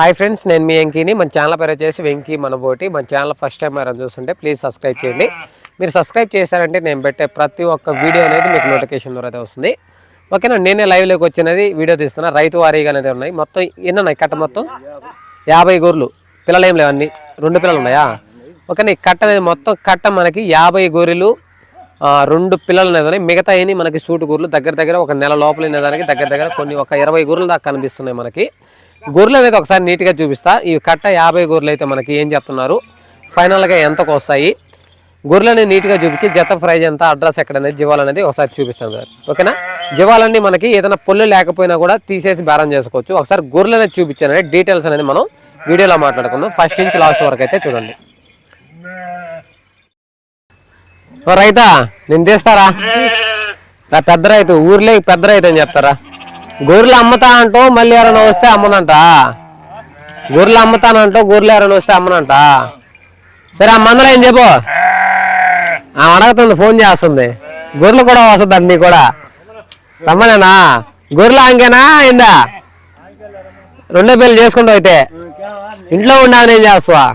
Hi friends నేను మీ వెంకీని. మన channel పేరు వచ్చేసి వెంకీ మనబోటి. మన ఛానల్ ఫస్ట్ టైం ఎవరైనా చూస్తుంటే ప్లీజ్ సబ్స్క్రైబ్ చేయండి. మీరు సబ్స్క్రైబ్ చేశారంటే నేను పెట్టే ప్రతి ఒక్క వీడియో అనేది మీకు నోటిఫికేషన్ ద్వారా వస్తుంది. ఓకేనా నేనే లైవ్లోకి వచ్చినది వీడియో తీస్తున్నా. రైతు వారీగా అనేది ఉన్నాయి. మొత్తం ఎన్ని ఉన్నాయి? కట్ట మొత్తం? యాభై గొర్రెలు పిల్లలు ఏం లేవు అన్ని? రెండు పిల్లలు ఉన్నాయా? ఓకేనా ఈ కట్ట అనేది మొత్తం కట్ట మనకి యాభై గొర్రెలు రెండు పిల్లలు అనేదాన్ని మిగతా మనకి సూటు గొర్రెలు దగ్గర దగ్గర ఒక నెల లోపల దానికి దగ్గర దగ్గర కొన్ని ఒక ఇరవై గొర్రెలు దాకా కనిపిస్తున్నాయి మనకి. గొర్రెలు అనేది ఒకసారి నీట్గా చూపిస్తా. ఈ కట్ట యాభై గొర్రెలు అయితే మనకి ఏం చెప్తున్నారు? ఫైనల్గా ఎంతకు వస్తాయి? గొర్రెలని నీట్గా చూపించి జత ప్రైజ్ ఎంత అడ్రస్ ఎక్కడ అనేది జీవాలు అనేది ఒకసారి చూపిస్తాను సార్. ఓకేనా? జీవాలన్నీ మనకి ఏదైనా పొల్లు లేకపోయినా కూడా తీసేసి బేరం చేసుకోవచ్చు. ఒకసారి గొర్రెలు అనేది చూపించాను డీటెయిల్స్ అనేది మనం వీడియోలో మాట్లాడుకుందాం. ఫస్ట్ నుంచి లాస్ట్ వరకు అయితే చూడండి. రైతా నేను తీస్తారా? పెద్ద రైతు ఊర్లో పెద్ద రైతు అని చెప్తారా? గొర్రెలు అమ్ముతా అంటూ మళ్ళీ ఎవరైనా వస్తే అమ్మనంట? గొర్రెలు అమ్ముతానంటూ గొర్రెలు ఎవరైనా వస్తే అమ్మనంట? సరే ఆ మందలో ఏం చెప్పు? ఆ అడగతుంది ఫోన్ చేస్తుంది. గొర్రెలు కూడా వస్తుంది నీ కూడా. రమ్మనేనా? గొర్రెలు అంకేనా అయిందా రెండో పెళ్ళి చేసుకుంటావు అయితే. ఇంట్లో ఉండాలని ఏం చేస్తావా?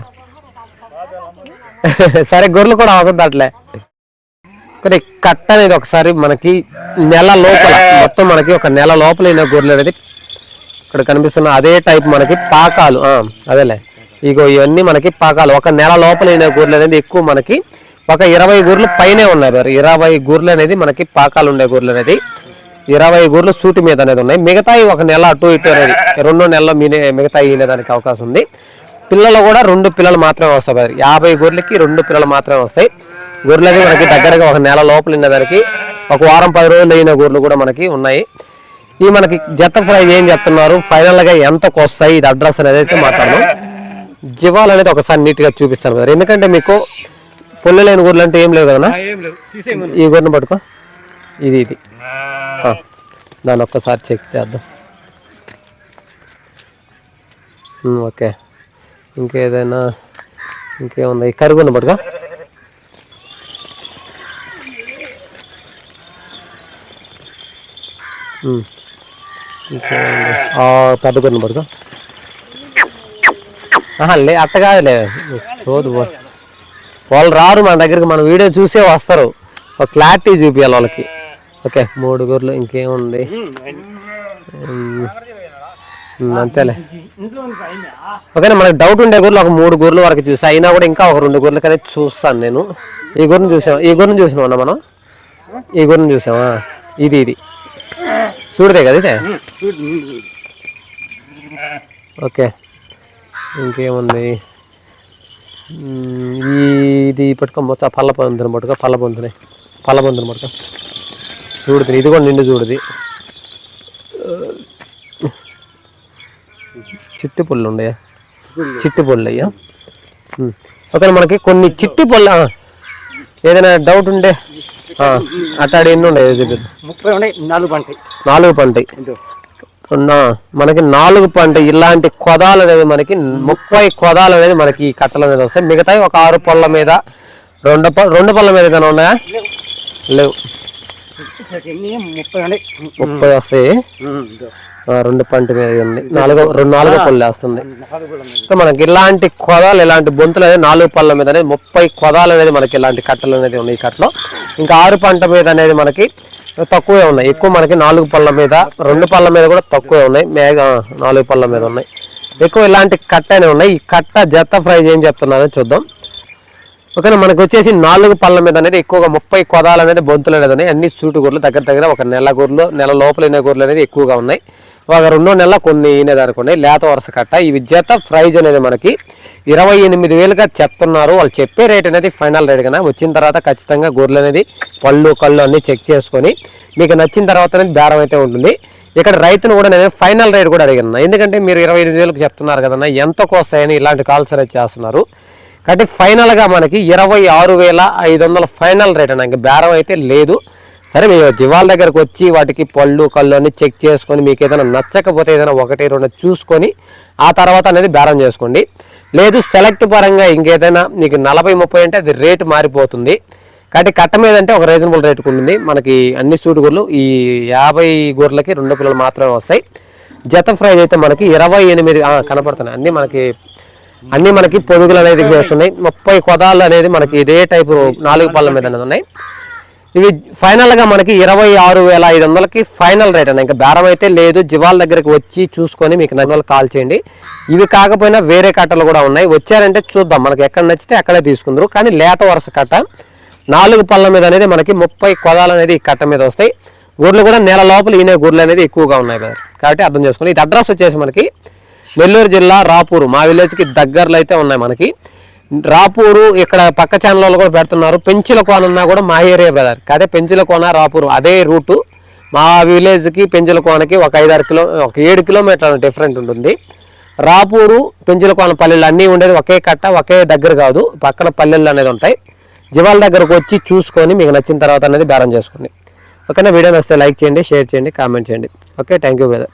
సరే గొర్రెలు కూడా వస్తుంది అట్లే కానీ కట్ట అనేది ఒకసారి మనకి నెల లోపల మొత్తం మనకి ఒక నెల లోపల అయిన గొర్రెలు అనేది ఇక్కడ కనిపిస్తున్న అదే టైప్ మనకి పాకాలు. ఆ, అదేలే. ఇగో ఇవన్నీ మనకి పాకాలు. ఒక నెల లోపల అయిన గొర్రెలు అనేది ఎక్కువ మనకి ఒక ఇరవై గొర్రెలు పైనే ఉన్నాయి మరి. ఇరవై గొర్రెలు అనేది మనకి పాకాలు ఉండే గొర్రెలు అనేది ఇరవై గూర్లు సూటి మీద అనేది ఉన్నాయి. మిగతాయి ఒక నెల అటు ఇటు అనేది రెండో నెలలో మీనే మిగతాయి ఈనేదానికి అవకాశం ఉంది. పిల్లలు కూడా రెండు పిల్లలు మాత్రమే వస్తాయి మరి. యాభై గొర్రెలకి రెండు పిల్లలు మాత్రమే వస్తాయి. గొర్రెలు అనేది మనకి దగ్గరగా ఒక నెల లోపల ఉన్నదానికి ఒక వారం పది రోజులు అయిన గొర్రెలు కూడా మనకి ఉన్నాయి. ఈ మనకి జత ఫ్రై ఏం చెప్తున్నారు? ఫైనల్గా ఎంతకు వస్తాయి ఇది అడ్రస్ అనేది అయితే మాట్లాడదాం. జీవాలు అనేది ఒకసారి నీట్గా చూపిస్తాను కదా. ఎందుకంటే మీకు పొల్లు లేని గొర్రెలు అంటే ఏం లేవు కదా ఈ గొర్రెను పట్టుకో. ఇది ఇది. ఆ, దాన్ని ఒక్కసారి చెక్ చేద్దాం. ఓకే. ఇంకేదైనా ఇంకేముంది? ఈ కరుగున్న పట్టుకో ఉమ్, ఇంకేముంది ఆ, పెద్ద గొర్రెను పడుకో లే అత్త కాదులే. చూదు వాళ్ళు రారు మన దగ్గరికి మన వీడియో చూసే వస్తారు. ఒక క్లారిటీ చూపించాలి వాళ్ళకి. ఓకే మూడు గొర్రెలు ఇంకేముంది? అంతేలే. ఓకే ఓకేనా మనకి డౌట్ ఉండే గొర్రెలు ఒక మూడు గొర్రెలు వరకు చూసా అయినా కూడా ఇంకా ఒక రెండు గొర్రెలు కదా చూస్తాను నేను. ఈ గొర్రెను చూసాం ఈ గొర్రెను చూసినామన్నా మనం? ఈ గొర్రెను చూసామా ఇది ఇది. చూడదే కదా ఇదే. ఓకే. ఇంకేముంది? ఇది పట్టుకో మొత్తం పళ్ళ పొందుని పట్టుకో పళ్ళ పొందుని పళ్ళ పొందుని పట్టుకో. చూడుతుంది ఇది కూడా నిండు చూడుది. చిట్టి పుల్లు ఉండయా చిట్టి పుల్లు అయ్యా. ఓకే మనకి కొన్ని చిట్టి పుల్ల ఆ, ఏదైనా డౌట్ ఉంటే ఆ, అట్టాడి ఎన్ని చెప్పి ముప్పై ఉన్నాయి నాలుగు పంటాయి నాలుగు పంటాయి మనకి నాలుగు పంట ఇలాంటి కొదాలు అనేది మనకి ముప్పై కొదాలు అనేది మనకి ఈ కట్టల మీద వస్తాయి. మిగతాయి ఒక ఆరు పళ్ళ మీద రెండు రెండు పళ్ళ మీద ఏదైనా ఉన్నాయా? లేవు. ముప్పై ఉన్నాయి. వస్తాయి. రెండు పంట మీద ఉంది? నాలుగో రెండు నాలుగో పళ్ళు వేస్తుంది. ఉన్నాయి. మనకి ఇలాంటి కొదాలు ఇలాంటి బొంతులు అనేది నాలుగు పళ్ళ మీద అనేది ముప్పై కొదాలు అనేది మనకి ఇలాంటి కట్టలు అనేది ఉన్నాయి ఈ కట్టలో. ఇంకా ఆరు పంట మీద అనేది మనకి తక్కువే ఉన్నాయి. ఎక్కువ మనకి నాలుగు పళ్ళ మీద రెండు పళ్ళ మీద కూడా తక్కువే ఉన్నాయి. మేఘ నాలుగు పళ్ళ మీద ఉన్నాయి. ఎక్కువ ఇలాంటి కట్ట అనేవి ఉన్నాయి. ఈ కట్ట జత ప్రైజ్ ఏం చెప్తున్నారో చూద్దాం. ఓకేనా మనకు వచ్చేసి నాలుగు పళ్ళ మీద అనేది ఎక్కువగా ముప్పై కొదాలు అనేది బొంతులు అనేది ఉన్నాయి. అన్ని సూటు గూర్లు దగ్గర దగ్గర ఒక నెల గొర్రెలు నెల లోపల అయిన గొర్రెలు అనేది ఎక్కువగా ఉన్నాయి. ఒక రెండో నెలల కొన్ని ఈనేది అనుకోండి లేత వరుస కట్ట. ఈ విద్యార్థ ప్రైజ్ అనేది మనకి ఇరవై ఎనిమిది వేలుగా చెప్తున్నారు. వాళ్ళు చెప్పే రేట్ అనేది ఫైనల్ రేట్ కన్నా వచ్చిన తర్వాత ఖచ్చితంగా గొర్రెలు అనేది పళ్ళు కళ్ళు అన్నీ చెక్ చేసుకొని మీకు నచ్చిన తర్వాత అనేది బేరం అయితే ఉంటుంది. ఇక్కడ రైతును కూడా నేను ఫైనల్ రేట్ కూడా అడిగాను ఎందుకంటే మీరు ఇరవై ఎనిమిది వేలకు చెప్తున్నారు కదన్నా ఎంత కోస్తాయని ఇలాంటి కాల్స్ అనేది చేస్తున్నారు. కాబట్టి ఫైనల్గా మనకి ఇరవై ఆరు వేల ఐదు వందల ఫైనల్ రేట్ అన్న. ఇంకా బేరం అయితే లేదు. సరే మీ జివాల దగ్గరకు వచ్చి వాటికి పళ్ళు కళ్ళు అన్ని చెక్ చేసుకొని మీకు ఏదైనా నచ్చకపోతే ఏదైనా ఒకటి రెండు చూసుకొని ఆ తర్వాత అనేది బేరం చేసుకోండి. లేదు సెలెక్ట్ పరంగా ఇంకేదైనా మీకు నలభై ముప్పై అంటే అది రేటు మారిపోతుంది. కాబట్టి కట్ట మీద అంటే ఒక రీజనబుల్ రేటుకు ఉంటుంది మనకి అన్ని సూటు గొర్రెలు ఈ యాభై గొర్రెలకి రెండు పిల్లలు మాత్రమే వస్తాయి. జత ప్రైజ్ అయితే మనకి ఇరవై ఎనిమిది కనపడుతున్నాయి. అన్ని మనకి అన్నీ మనకి పొదుగులు అనేది చేస్తున్నాయి. ముప్పై కొదాలు అనేది మనకి ఇదే టైపు నాలుగు పళ్ళ మీద అనేది ఉన్నాయి. ఇవి ఫైనల్గా మనకి ఇరవై ఆరు వేల ఐదు వందలకి ఫైనల్ రేట్ అన్న. ఇంకా బేరం అయితే లేదు. జివాల్ దగ్గరికి వచ్చి చూసుకొని మీకు నన్ను కాల్ చేయండి. ఇవి కాకపోయినా వేరే కట్టలు కూడా ఉన్నాయి. వచ్చారంటే చూద్దాం. మనకి ఎక్కడ నచ్చితే అక్కడే తీసుకుందరు. కానీ లేత వరుస కట్ట. నాలుగు పళ్ళ మీద అనేది మనకి ముప్పై కొదాలు అనేది ఈ కట్ట మీద వస్తాయి. గూర్లు కూడా నెల లోపల ఈనే గూర్లు అనేది ఎక్కువగా ఉన్నాయి కదా కాబట్టి అర్థం చేసుకోండి. ఇది అడ్రస్ వచ్చేసి మనకి నెల్లూరు జిల్లా రాపూరు. మా విలేజ్కి దగ్గరలో అయితే ఉన్నాయి మనకి. రాపూరు ఇక్కడ పక్క ఛానల్లో కూడా పెడుతున్నారు. పెంచుల కోనన్నా కూడా మా ఏరియా బ్రదర్ అదే పెంచుల కోన రాపూరు. అదే రూటు. మా విలేజ్కి పెంచుల కోనకి ఒక ఐదారు కిలో ఒక ఏడు కిలోమీటర్ల డిఫరెంట్ ఉంటుంది. రాపూరు పెంచుల కోన పల్లెలు అన్నీ ఉండేది ఒకే కట్ట ఒకే దగ్గర కాదు. పక్కన పల్లెలు అనేది ఉంటాయి. జివాల దగ్గరకు వచ్చి చూసుకొని మీకు నచ్చిన తర్వాత అనేది బేరం చేసుకోండి. ఓకేనా? వీడియో నచ్చితే లైక్ చేయండి షేర్ చేయండి కామెంట్ చేయండి. ఓకే? Thank you brother